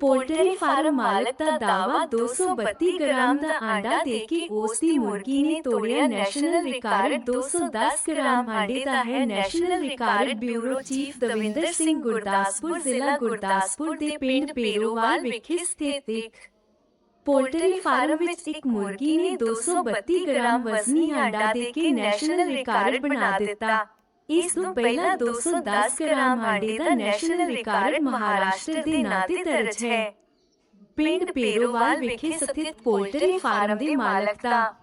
Poultry farm ਮਾਲਕ ਦਾ ਦਾਅਵਾ 232 gram ਦਾ ਆਂਡਾ ਦੇ ਕੇ ਉਸ ਦੀ ਮੁਰਗੀ ਨੇ ਤੋੜਿਆ ਨੈਸ਼ਨਲ ਰਿਕਾਰਡ 210 ਗ੍ਰਾਮ ਆਂਡੇ ਦਾ ਹੈ national record bureau chief Davinder Singh Gurdaspur ਜ਼ਿਲ੍ਹਾ ਗੁਰਦਾਸਪੁਰ ਦੇ ਪਿੰਡ ਪੇਰੋਵਾਲ ਵਿਖੇ ਸਥਿਤ ਇੱਕ ਪੋਲਟਰੀ ਫਾਰਮ ਵਿੱਚ ਇੱਕ ਮੁਰਗੀ ਨੇ 232 ਗ੍ਰਾਮ ਵਜ਼ਨੀ ਆਂਡਾ ਦੇ ਕੇ ਨੈਸ਼ਨਲ ਰਿਕਾਰਡ ਬਣਾ ਦਿੱਤਾ ਇਸ ਤੋਂ ਪਹਿਲਾਂ 210 ਗ੍ਰਾਮ ਆਂਡੇ ਦਾ ਨੈਸ਼ਨਲ ਰਿਕਾਰਡ ਮਹਾਰਾਸ਼ਟਰ ਦੇ ਨਾਂ ਤੇ ਦਰਜ ਹੈ। ਪਿੰਡ ਪੇਰੋਵਾਲ ਵਿਖੇ ਸਥਿਤ ਪੋਲਟਰੀ ਫਾਰਮ ਦੇ ਮਾਲਕ ਦਾ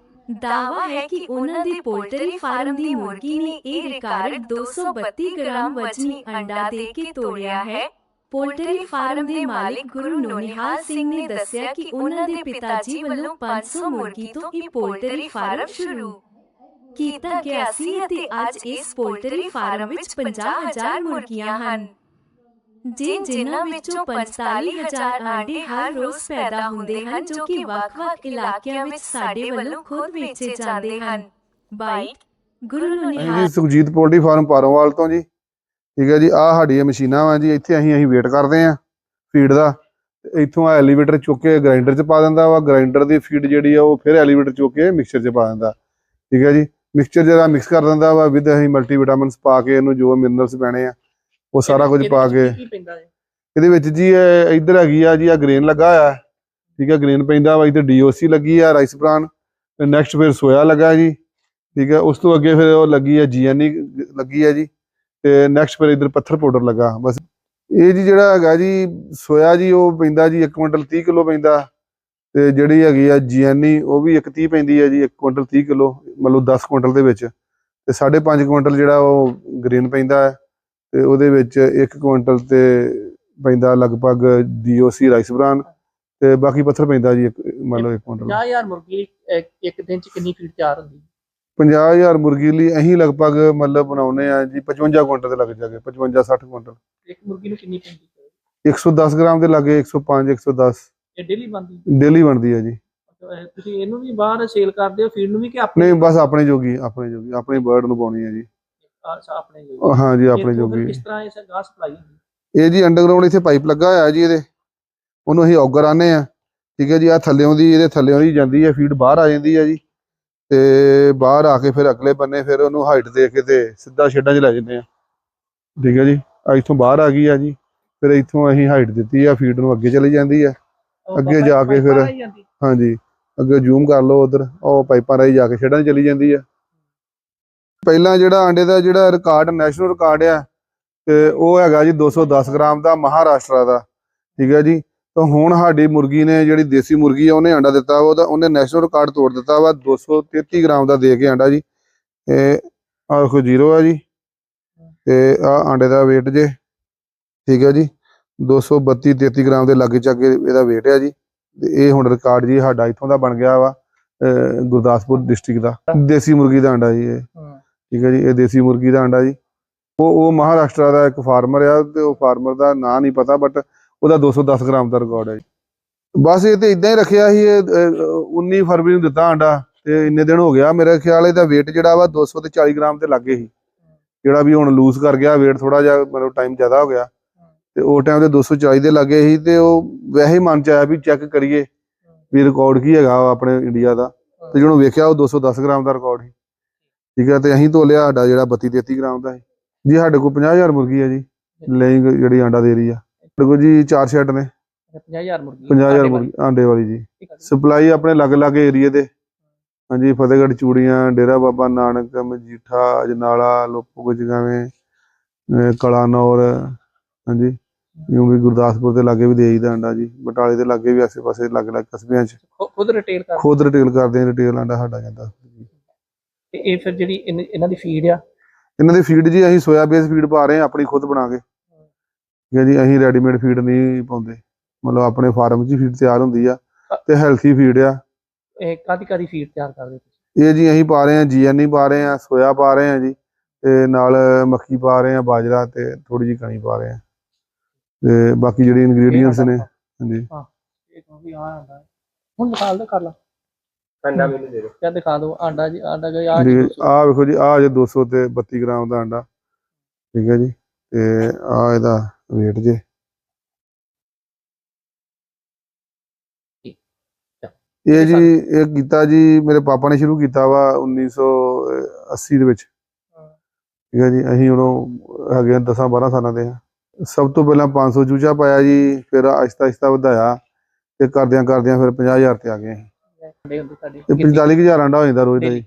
ਦਾਅਵਾ ਹੈ ਕਿ ਉਹਨਾਂ ਦੇ ਪੋਲਟਰੀ ਫਾਰਮ ਦੀ ਮੁਰਗੀ ਨੇ ਇਹ ਰਿਕਾਰਡ 232 ਗ੍ਰਾਮ ਵਜ਼ਨੀ ਅੰਡਾ ਦੇ ਕੇ ਤੋੜਿਆ ਹੈ। ਪੋਲਟਰੀ ਫਾਰਮ ਦੇ ਮਾਲਕ ਗੁਰੂ ਨੋਨਿਹਾਲ ਸਿੰਘ ਨੇ ਦੱਸਿਆ ਕਿ ਉਹਨਾਂ ਦੇ ਪਿਤਾ ਜੀ ਵੱਲੋਂ 500 ਮੁਰਗੀ ਤੋਂ ਇਹ ਪੋਲਟਰੀ ਫਾਰਮ ਸ਼ੁਰੂ ਕੀਤਾ ਗਿਆ ਸੀ ਅਤੇ ਅੱਜ ਇਸ ਪੋਲਟਰੀ ਫਾਰਮ ਵਿੱਚ 50000 ਮੁਰਗੀਆਂ ਹਨ। ਜੇ ਜਿਨ੍ਹਾਂ ਵਿੱਚੋਂ 45000 ਆਂਡੇ ਹਰ ਰੋਜ਼ ਪੈਦਾ ਹੁੰਦੇ ਹਨ ਜੋ ਕਿ ਵੱਖ-ਵੱਖ ਇਲਾਕਿਆਂ ਵਿੱਚ ਸਾਡੇ ਵੱਲੋਂ ਖੁਦ ਵੇਚੇ ਜਾਂਦੇ ਹਨ। Bite Guru ji Nonihal Sukhjit poultry farm Parowal ਤੋਂ ਜੀ। ਠੀਕ ਹੈ ਜੀ ਆਹ ਸਾਡੀਆਂ ਮਸ਼ੀਨਾਂ ਵਾ ਜੀ ਇੱਥੇ ਅਸੀਂ ਅਸੀਂ ਵੇਟ ਕਰਦੇ ਆਂ ਫੀਡ ਦਾ। ਇੱਥੋਂ ਆ ਐਲੀਵੇਟਰ ਚੁੱਕ ਕੇ ਗ੍ਰਾਈਂਡਰ 'ਚ ਪਾ ਦਿੰਦਾ ਵਾ ਗ੍ਰਾਈਂਡਰ ਦੀ ਫੀਡ ਜਿਹੜੀ ਆ ਉਹ ਫਿਰ ਐਲੀਵੇਟਰ ਚੁੱਕ ਕੇ ਮਿਕਸਚਰ 'ਚ ਪਾ ਦਿੰਦਾ। ਠੀਕ ਹੈ ਜੀ ਮਿਕਸਚਰ ਜਿਹੜਾ ਮਿਕਸ ਕਰ ਦਿੰਦਾ ਵਾ ਵਿਦ ਅਸੀਂ ਮਲਟੀਵਿਟਾਮਿਨਸ ਪਾ ਕੇ ਇਹਨੂੰ ਜੋ ਮਿਨਰਲਸ ਪੈਣੇ ਆ ਉਹ ਸਾਰਾ ਕੁਝ ਪਾ ਕੇ ਇਹਦੇ ਵਿੱਚ ਜੀ ਇੱਧਰ ਹੈਗੀ ਆ ਜੀ ਆ ਗ੍ਰੇਨ ਲੱਗਾ ਆ ਠੀਕ ਹੈ ਗ੍ਰੇਨ ਪੈਂਦਾ ਵਾ ਇੱਧਰ ਡੀਓਸੀ ਲੱਗੀ ਆ ਰਾਈਸ ਬ੍ਰਾਨ ਤੇ ਨੈਕਸਟ ਫਿਰ ਸੋਇਆ ਲੱਗਾ ਜੀ ਠੀਕ ਹੈ ਉਸ ਤੋਂ ਅੱਗੇ ਫਿਰ ਉਹ ਲੱਗੀ ਆ ਜੀਐਨਈ ਲੱਗੀ ਆ ਜੀ ਤੇ ਨੈਕਸਟ ਫਿਰ ਇੱਧਰ ਪੱਥਰ ਪਾਊਡਰ ਲੱਗਾ ਬਸ ਇਹ ਜੀ ਜਿਹੜਾ ਹੈਗਾ ਜੀ ਸੋਇਆ ਜੀ ਉਹ ਪੈਂਦਾ ਜੀ 1 ਕੁਇੰਟਲ 30 ਕਿਲੋ ਪੈਂਦਾ ਤੇ ਜਿਹੜੀ ਹੈਗੀ ਆ ਜੀਐਨਈ ਉਹ ਵੀ 1 30 ਪੈਂਦੀ ਹੈ ਜੀ 1 ਕੁਇੰਟਲ 30 ਕਿਲੋ ਮਤਲਬ 10 ਕੁਇੰਟਲ ਦੇ ਵਿੱਚ। ਤੇ 5.5 ਕੁਇੰਟਲ ਜਿਹੜਾ ਉਹ ਗ੍ਰੇਨ ਪੈਂਦਾ ਹੈ ਤੇ ਉਹਦੇ ਵਿੱਚ 1 ਕੁਇੰਟਲ ਤੇ ਪੈਂਦਾ ਲਗਭਗ ਡੀਓਸੀ ਰਾਈਸ ਬ੍ਰਾਨ ਤੇ ਬਾਕੀ ਪੱਥਰ ਪੈਂਦਾ ਜੀ ਮਤਲਬ 1 ਕੁਇੰਟਲ। 50000 ਮੁਰਗੀ ਇੱਕ ਦਿਨ ਚ ਕਿੰਨੀ ਫੀਡ ਤਿਆਰ ਹੁੰਦੀ? 50000 ਮੁਰਗੀ ਲਈ ਅਸੀਂ ਲਗਭਗ ਮਤਲਬ ਬਣਾਉਨੇ ਆ ਜੀ 55 ਕੁਇੰਟਲ ਦੇ ਲੱਗ ਜਾਗੇ 55 60 ਕੁਇੰਟਲ। ਇੱਕ ਮੁਰਗੀ ਨੂੰ ਕਿੰਨੀ ਪੈਂਦੀ? 110 ਗ੍ਰਾਮ ਦੇ ਲਾਗੇ 105 110 ਇਹ ਡੇਲੀ ਬਣਦੀ? ਡੇਲੀ ਬਣਦੀ ਹੈ ਜੀ। ਅਹ ਤੁਸੀਂ ਇਹਨੂੰ ਵੀ ਬਾਹਰ ਸੇਲ ਕਰਦੇ ਹੋ ਫੀਡ ਨੂੰ ਵੀ ਕਿ ਆਪਣੇ? ਨਹੀਂ ਬਸ ਆਪਣੇ ਜੋਗੀ ਆਪਣੇ ਜੋਗੀ ਆਪਣੀ ਬਰਡ ਨੂੰ ਪਾਉਣੀ ਹੈ ਜੀ। ਅੱਛਾ, ਆਪਣੇ ਲਈ ਹਾਂ ਜੀ ਆਪਣੇ ਫਿਰ ਜੋਗੀ। ਕਿਸ ਤਰ੍ਹਾਂ ਇਸ ਗਾਹ ਸਪਲਾਈ ਹੁੰਦੀ ਇਹ ਜੀ ਅੰਡਰਗਰਾਉਂਡ ਇੱਥੇ ਪਾਈਪ ਲੱਗਾ ਹੋਇਆ ਜੀ ਇਹਦੇ। ਉਹਨੂੰ ਅਸੀਂ ਔਗਰ ਆਨੇ ਆ ਠੀਕ ਹੈ ਜੀ ਆ ਥੱਲਿਓਂ ਦੀ ਇਹਦੇ ਥੱਲਿਓਂ ਦੀ ਜਾਂਦੀ ਹੈ ਫੀਡ ਬਾਹਰ ਆ ਜਾਂਦੀ ਹੈ ਜੀ। ਤੇ ਬਾਹਰ ਆ ਕੇ ਫਿਰ ਅਗਲੇ ਬੰਨੇ ਫਿਰ ਉਹਨੂੰ ਹਾਈਟ ਦੇ ਕੇ ਤੇ ਸਿੱਧਾ ਸ਼ੈਡਾਂ 'ਚ ਲੈ ਜਾਂਦੇ ਆ ਠੀਕ ਹੈ ਜੀ ਆ ਇੱਥੋਂ ਬਾਹਰ ਆ ਗਈ ਆ ਜੀ। ਫਿਰ ਇੱਥੋਂ ਅਸੀਂ ਹਾਈਟ ਦਿੱਤੀ ਆ ਫੀਡ ਨੂੰ ਅੱਗੇ ਚਲੀ ਜਾਂਦੀ ਆ ਅੱਗੇ ਜਾ ਕੇ ਫਿਰ-। ਹਾਂਜੀ ਅੱਗੇ ਜ਼ੂਮ ਕਰ ਲਓ ਉਧਰ ਉਹ ਪਾਈਪਾਂ ਰਾਹੀਂ ਜਾ ਕੇ 'ਚ ਚਲੀ ਜਾਂਦੀ ਆ। ਪਹਿਲਾਂ ਜਿਹੜਾ ਆਂਡੇ ਦਾ ਜਿਹੜਾ ਰਿਕਾਰਡ ਨੈਸ਼ਨਲ ਰਿਕਾਰਡ ਆ ਤੇ ਉਹ ਹੈਗਾ ਜੀ 210 ਗ੍ਰਾਮ ਦਾ ਮਹਾਰਾਸ਼ਟਰ ਦਾ ਠੀਕ ਹੈ ਜੀ? ਤਾਂ ਹੁਣ ਸਾਡੀ ਮੁਰਗੀ ਨੇ ਜਿਹੜੀ ਦੇਸੀ ਮੁਰਗੀ ਆ ਉਹਨੇ ਆਂਡਾ ਦਿੱਤਾ ਉਹਦਾ ਉਹਨੇ ਨੈਸ਼ਨਲ ਰਿਕਾਰਡ ਤੋੜ ਦਿੱਤਾ ਵਾ 233 ਗ੍ਰਾਮ ਦਾ ਦੇ ਕੇ ਆਂਡਾ ਜੀ। ਤੇ ਆਹ ਦੇਖੋ ਜ਼ੀਰੋ ਆ ਜੀ ਤੇ ਆ ਆਂਡੇ ਦਾ weight ਜੇ ਠੀਕ ਹੈ ਜੀ? 232 33 ਗ੍ਰਾਮ ਦੇ ਲਾਗੇ ਚਾਗੇ ਇਹਦਾ weight ਆ ਜੀ। ਤੇ ਇਹ ਹੁਣ ਰਿਕਾਰਡ ਜੀ ਸਾਡਾ ਇੱਥੋਂ ਦਾ ਬਣ ਗਿਆ ਵਾ ਗੁਰਦਾਸਪੁਰ ਡਿਸਟ੍ਰਿਕਟ ਦਾ। ਦੇਸੀ ਮੁਰਗੀ ਦਾ ਅੰਡਾ ਜੀ ਇਹ। ਠੀਕ ਹੈ ਜੀ ਇਹ ਦੇਸੀ ਮੁਰਗੀ ਦਾ ਅੰਡਾ ਜੀ। ਉਹ ਉਹ ਮਹਾਰਾਸ਼ਟਰ ਦਾ ਇੱਕ ਫਾਰਮਰ ਆ ਤੇ ਉਹ ਫਾਰਮਰ ਦਾ ਨਾਂ ਨਹੀਂ ਪਤਾ ਬਟ ਉਹਦਾ 210 ਗ੍ਰਾਮ ਦਾ ਰਿਕਾਰਡ ਹੈ ਜੀ। ਬਸ ਇਹ ਤੇ ਇਦਾਂ ਹੀ ਰੱਖਿਆ ਸੀ ਇਹ ਅਹ, 19 ਫਰਵਰੀ ਨੂੰ ਦਿੱਤਾ ਅੰਡਾ ਤੇ ਇੰਨੇ ਦਿਨ ਹੋ ਗਿਆ। ਮੇਰੇ ਖਿਆਲ ਇਹਦਾ weight ਜਿਹੜਾ ਵਾ 200 ਤੇ 40 ਗ੍ਰਾਮ ਤੇ ਲੱਗੇ ਸੀ। ਜਿਹੜਾ ਵੀ ਹੁਣ ਲੂਜ਼ ਕਰ ਗਿਆ weight ਥੋੜਾ ਜਿਹਾ ਮਤਲਬ ਟਾਈਮ ਜ਼ਿਆਦਾ ਹੋ ਗਿਆ। ਤੇ ਉਹ ਟਾਈਮ ਤੇ 240 ਦੇ ਲੱਗੇ ਸੀ ਤੇ ਉਹ ਵੈਸੇ ਹੀ ਮਨ ਚ ਆਇਆ ਵੀ ਚੈੱਕ ਕਰੀਏ ਵੀ ਰਿਕਾਰਡ ਕੀ ਹੈਗਾ ਆਪਣੇ ਇੰਡੀਆ ਦਾ। ਤੇ ਜਿਹਨੂੰ ਵੇਖਿਆ ਉਹ 210 ਗ੍ਰਾਮ ਦਾ ਰਿਕਾਰਡ ਸੀ। ਠੀਕ ਹੈ ਤੇ ਅਸੀਂ ਤੋਲਿਆ ਸਾਡਾ ਜਿਹੜਾ 32 33 ਗ੍ਰਾਮ ਦਾ ਹੈ ਜੀ ਸਾਡੇ ਕੋਲ 50000 ਮੁਰਗੀ ਹੈ ਜੀ। ਲਈ ਜਿਹੜੀ ਆਂਡਾ ਦੇ ਰਹੀ ਆ। ਸਾਡੇ ਕੋਲ ਜੀ ਚਾਰ ਸ਼ੈਡ ਨੇ। 50000 ਮੁਰਗੀ। 50000 ਆਂਡੇ ਮੁਰਗੀ ਆਂਡੇ ਵਾਲੀ ਜੀ। ਸਪਲਾਈ ਆਪਣੇ ਅਲੱਗ-ਅਲੱਗ ਏਰੀਏ ਦੇ। ਹਾਂਜੀ ਫਤਿਹਗੜ੍ਹ ਚੂੜੀਆਂ ਡੇਰਾ ਬਾਬਾ ਨਾਨਕ ਮਜੀਠਾ ਅਜਨਾਲਾ ਲੋਪੋ ਗਜਗਾਵੇਂ ਕਲਾਨੌਰ ਹਾਂਜੀ। ਜਿਉਂ ਵੀ ਗੁਰਦਾਸਪੁਰ ਦੇ ਲਾਗੇ ਵੀ ਦੇਈਦਾ ਅੰਡਾ ਜੀ ਬਟਾਲੇ ਦੇ ਲਾਗੇ ਵੀ ਆਸੇ-ਪਾਸੇ ਅਲੱਗ-ਅਲੱਗ ਕਸਬਿਆਂ 'ਚ। ਖੁਦ ਰਿਟੇਲ ਕਰ ਖੁਦ ਰਿਟੇਲ ਕਰਦੇ ਆ ਰਿਟੇਲ ਆਂਡਾ ਸਾਡਾ ਜਾਂਦਾ ਤੇ ਇਹ ਫਿਰ ਜਿਹੜੀ ਇਨ- ਇਹਨਾਂ ਦੀ ਫੀਡ ਆ? ਇਹਨਾਂ ਦੀ ਫੀਡ ਜੀ ਅਸੀਂ ਸੋਇਆ ਬੇਸ ਫੀਡ ਪਾ ਰਹੇ ਹਾਂ ਆਪਣੀ ਖੁਦ ਬਣਾ ਕੇ। ਠੀਕ ਹੈ ਜੀ ਅਸੀਂ ਰੈਡੀਮੇਡ ਫੀਡ ਨਹੀਂ ਪਾਉਂਦੇ। ਮਤਲਬ ਆਪਣੇ ਫਾਰਮ 'ਚ ਹੀ ਫੀਡ ਤਿਆਰ ਹੁੰਦੀ ਆ ਤੇ ਹੈਲਥੀ ਫੀਡ ਆ। ਇਹ ਕਾਦੀ ਕਾਦੀ ਫੀਡ ਤਿਆਰ ਕਰਦੇ ਤੁਸੀਂ? ਇਹ ਜੀ ਅਸੀਂ ਪਾ ਰਹੇ ਹਾਂ ਜੀਐਨਈ ਪਾ ਰਹੇ ਹਾਂ ਸੋਇਆ ਪਾ ਰਹੇ ਹਾਂ ਜੀ ਤੇ ਨਾਲ ਮੱਕੀ ਪਾ ਰਹੇ ਹਾਂ ਬਾਜਰਾ ਤੇ ਥੋੜੀ ਜਿਹੀ ਕਣੀ ਪਾ ਰਹੇ ਹਾਂ। ਤੇ ਬਾਕੀ ਜਿਹੜੇ ਇਨਗਰੀਡੀਅੰਟਸ ਨੇ ਹਾਂਜੀ। ਇਹ ਕਹੋ ਵੀ ਆ ਆਂਡਾ ਹੈ। ਹੁਣ ਦਿਖਾ ਲਓ ਕਰ ਲਾ। ਅੰਡਾ ਮੈਨੂੰ ਦੇ ਦਿਓ। ਕਿਆ ਦਿਖਾ ਦਿਓ ਆਂਡਾ ਜੀ ਆਂਡਾ ਜੀ ਆ ਆ ਵੇਖੋ ਜੀ ਆ ਜੇ 200 ਤੇ 32 ਗ੍ਰਾਮ ਦਾ ਅੰਡਾ ਠੀਕ ਹੈ ਜੀ ਤੇ ਆ ਇਹਦਾ weight ਜੇ। ਇਹ ਜੀ ਇਹ ਕੀਤਾ ਜੀ ਮੇਰੇ ਪਾਪਾ ਨੇ ਸ਼ੁਰੂ ਕੀਤਾ ਵਾ 1980 ਦੇ ਵਿੱਚ। ਠੀਕ ਹੈ ਜੀ ਅਸੀਂ ਉਦੋਂ ਹੈਗੇ ਹਾਂ 10 12 ਸਾਲਾਂ ਦੇ ਹਾਂ। ਸਭ ਤੋਂ ਪਹਿਲਾਂ 500 ਚੂਚਾ ਪਾਇਆ ਜੀ ਫਿਰ ਆਹਿਸਤਾ ਆਹਿਸਤਾ ਵਧਾਇਆ ਤੇ ਕਰਦਿਆਂ ਕਰਦਿਆਂ ਫਿਰ 50000 ਤੇ ਆ ਗਏ। ਤੇ 45000 ਅੰਡਾ ਹੋ ਜਾਂਦਾ ਰੋਜ਼ ਦਾ ਜੀ।